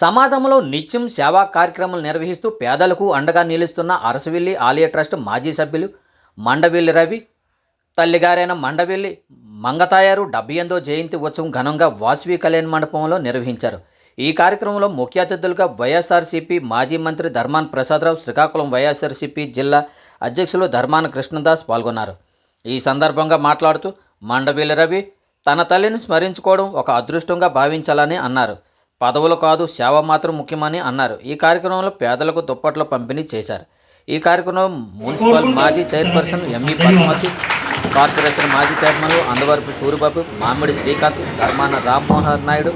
సమాజంలో నిత్యం సేవా కార్యక్రమాలు నిర్వహిస్తూ పేదలకు అండగా నిలుస్తున్న అరసవిల్లి ఆలయ ట్రస్ట్ మాజీ సభ్యులు మండవిల్లి రవి తల్లిగారైన మండవిల్లి మంగతాయారు డెబ్బై ఎనిమిదో జయంతి ఉత్సవం ఘనంగా వాసవి కళ్యాణ మండపంలో నిర్వహించారు. ఈ కార్యక్రమంలో ముఖ్య అతిథులుగా వైఎస్ఆర్సీపీ మాజీ మంత్రి ధర్మాన ప్రసాదరావు శ్రీకాకుళం వైఎస్ఆర్సీపీ జిల్లా అధ్యక్షులు ధర్మాన కృష్ణదాస్ పాల్గొన్నారు. ఈ సందర్భంగా మాట్లాడుతూ మండవిల్లి రవి తన తల్లిని స్మరించుకోవడం ఒక అదృష్టంగా భావించాలని అన్నారు. పదవులు కాదు సేవ మాత్రం ముఖ్యమని అన్నారు ఈ కార్యక్రమంలో పేదలకు దుప్పట్లు పంపిణీ చేశారు ఈ కార్యక్రమం మున్సిపల్ మాజీ చైర్పర్సన్ ఎంఈ పద్మావతి కార్పొరేషన్ మాజీ చైర్మన్లు అందవరపు సూరిబాబు మామిడి శ్రీకాంత్ ధర్మాన రామ్మోహన్ నాయుడు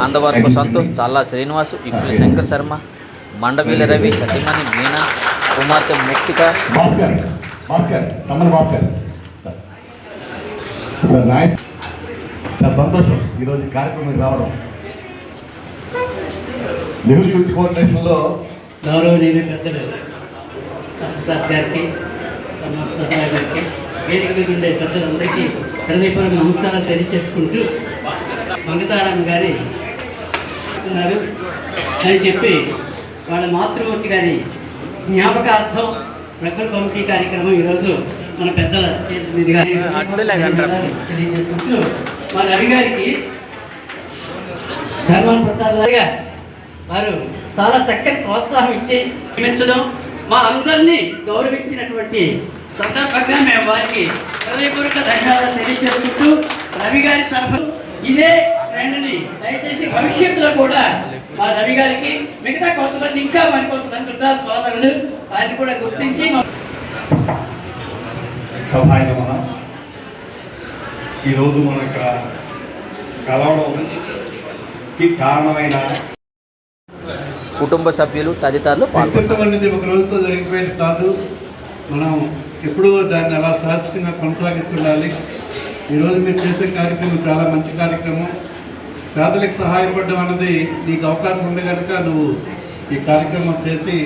అందవరపు సంతోష్ చల్లా శ్రీనివాస్ ఇప్పులి శంకర్ శర్మ మండవీల రవి సతీమణి మీనా కుమార్తె ముక్తిక సంతోషం ఈరోజు కార్యక్రమం రావడం నెహ్రూ యూత్ కోఆర్డినేషన్లో గౌరవనీయులు పెద్దలు. దాస్ గారికి సత్యనారాయణ గారికి వేదిక మీద ఉండే పెద్దలందరికీ హృదయపూర్వక నమస్కారాలు తెలియజేసుకుంటూ మంగతారాయణ గారి ఉన్నారు. అని చెప్పి వాళ్ళ మాతృమూర్తి గారి జ్ఞాపకార్థం ప్రకృతి కమిటీ కార్యక్రమం ఈరోజు మన పెద్దల చేతి మీదుగా తెలియజేసుకుంటూ మా రవి గారికి ధర్మాన ప్రసాద్ గారు వారు చాలా చక్కని ప్రోత్సాహం ఇచ్చి మెచ్చడం మా అందరినీ గౌరవించినటువంటి సందర్భంగా మేము వారికి హృదయపూర్వక ధన్యవాదాలు తెలియజేసుకుంటూ రవి గారి తరఫు ఇదే ట్రెండ్ని దయచేసి భవిష్యత్తులో కూడా మా రవి గారికి మిగతా కొంతమంది ఇంకా మరి కొంతమంది ఉంటారు సోదరులు వారిని కూడా గుర్తించి మా మన. ఈరోజు మనం ఇక్కడ కారణమైన కుటుంబ సభ్యులు తదితరులు పాల్గొన్నారు. ఒక రోజుతో జరిగిపోయేది కాదు. మనం ఎప్పుడూ దాన్ని అలా సహజంగా కొనసాగిస్తుండాలి. ఈరోజు మీరు చేసే కార్యక్రమం చాలా మంచి కార్యక్రమం. పేదలకు సహాయపడడం అన్నది నీకు అవకాశం ఉంది కనుక నువ్వు ఈ కార్యక్రమం చేసి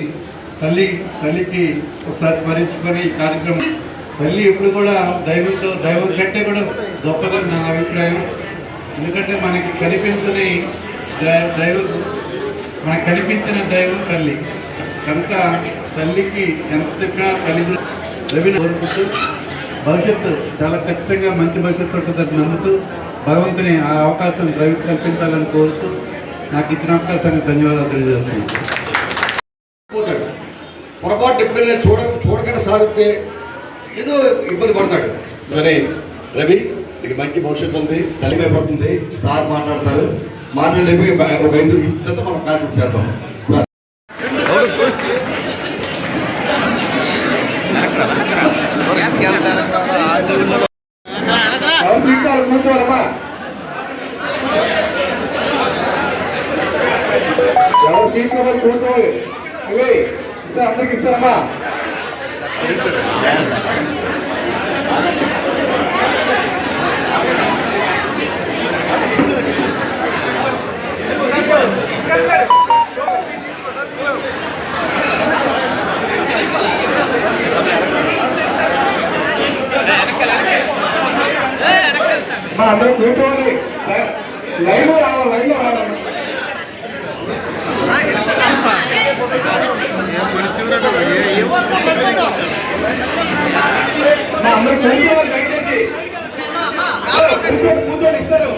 తల్లి తల్లికి ఒకసారి స్మరించుకొని ఈ కార్యక్రమం తల్లి ఎప్పుడు కూడా దైవంతో దైవం కంటే కూడా గొప్పదని నా అభిప్రాయం. ఎందుకంటే మనకి కనిపించని దైవం మనకు కనిపించిన దైవం తల్లి. కనుక తల్లికి ఎంత చెప్పినా తల్లి రవిని కోరుకుంటూ భవిష్యత్తు చాలా ఖచ్చితంగా మంచి భవిష్యత్తు ఉంటుందని నమ్ముతూ భగవంతుని ఆ అవకాశం రవి కల్పించాలని కోరుతూ నాకు ఇచ్చిన అవకాశానికి ధన్యవాదాలు తెలియజేస్తున్నాను. పోతాడు. పొరపాటు ఎప్పుడైనా చూడ చూడకుండా సాగితే ఏదో ఇబ్బంది పడతాడు. మరి రవి నీకు మంచి భవిష్యత్తు ఉంది చలిమైపోతుంది సార్ మాట్లాడతారు. మాట్లాడేవి ఒక ఐదు నిమిషాలతో మనం కార్యక్రమం చేద్దాం. ఎవరు తీసుకోవాలి? కూర్చోవాలి. ఇవి అందరికి ఇస్తారమ్మా మా అందరం కూర్చోవాలి లైన్ రావాలి లైన్ రావాలి. మా అందరూ కూర్చోవాలి దయచేసి. కూర్చోండి కూర్చోండి ఇస్తారు.